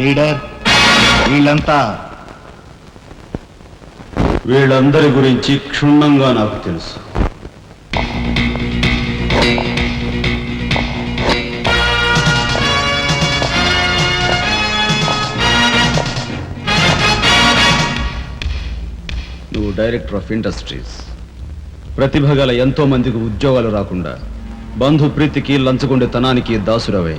Leader వీళ్ళంతా. వీళ్ళందరి గురించి క్షుణ్ణంగా నాకు తెలుసు. నువ్వు డైరెక్టర్ ఆఫ్ ఇండస్ట్రీస్. ప్రతిభ గల ఎంతో మందికి ఉద్యోగాలు రాకుండా బంధు ప్రీతికి లంచగొండెతనానికి దాసురవై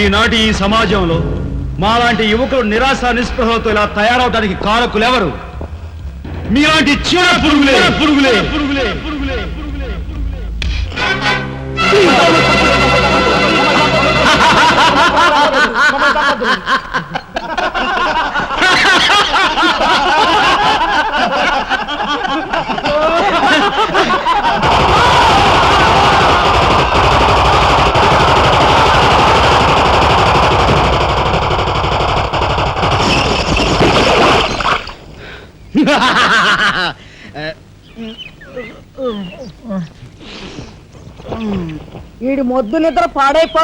ఈనాటి ఈ సమాజంలో మాలాంటి యువకులు నిరాశ నిస్పృహలతో ఇలా తయారవడానికి కారకులు ఎవరు మీలాంటి చీడ పురుగులే. పురుగులే. పురుగులే పురుగులే. వీడి మొద్దు నిద్ర పాడైపోను.